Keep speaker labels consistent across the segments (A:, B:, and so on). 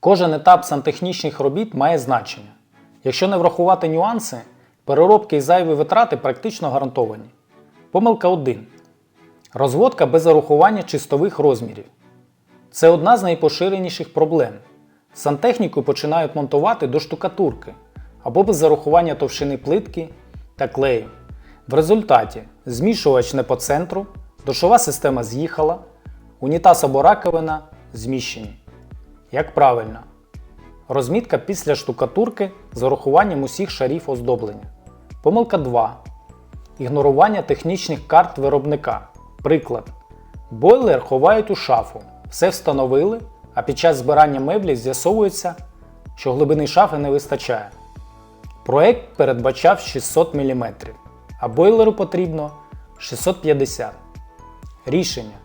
A: Кожен етап сантехнічних робіт має значення. Якщо не врахувати нюанси, переробки і зайві витрати практично гарантовані. Помилка 1. Розводка без зарахування чистових розмірів. Це одна з найпоширеніших проблем. Сантехніку починають монтувати до штукатурки або без зарахування товщини плитки та клею. В результаті змішувач не по центру, душова система з'їхала, унітаз або раковина зміщені. Як правильно? Розмітка після штукатурки з урахуванням усіх шарів оздоблення. Помилка 2. Ігнорування технічних карт виробника. Приклад. Бойлер ховають у шафу. Все встановили, а під час збирання меблів з'ясовується, що глибини шафи не вистачає. Проект передбачав 600 мм, а бойлеру потрібно 650 Рішення.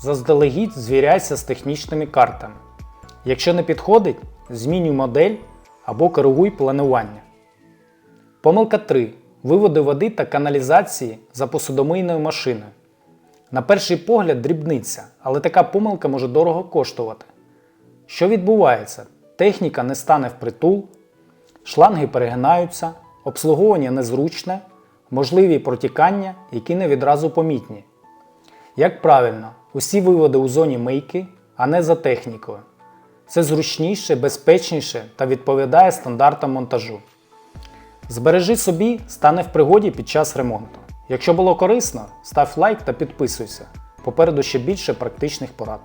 A: Заздалегідь звіряйся з технічними картами. Якщо не підходить, змінюй модель або коригуй планування. Помилка 3. Виводи води та каналізації за посудомийною машиною. На перший погляд дрібниця, але така помилка може дорого коштувати. Що відбувається? Техніка не стане впритул, шланги перегинаються, обслуговування незручне, можливі протікання, які не відразу помітні. Як правильно, усі виводи у зоні мийки, а не за технікою. Це зручніше, безпечніше та відповідає стандартам монтажу. Збережи собі, стане в пригоді під час ремонту. Якщо було корисно, став лайк та підписуйся. Попереду ще більше практичних порад.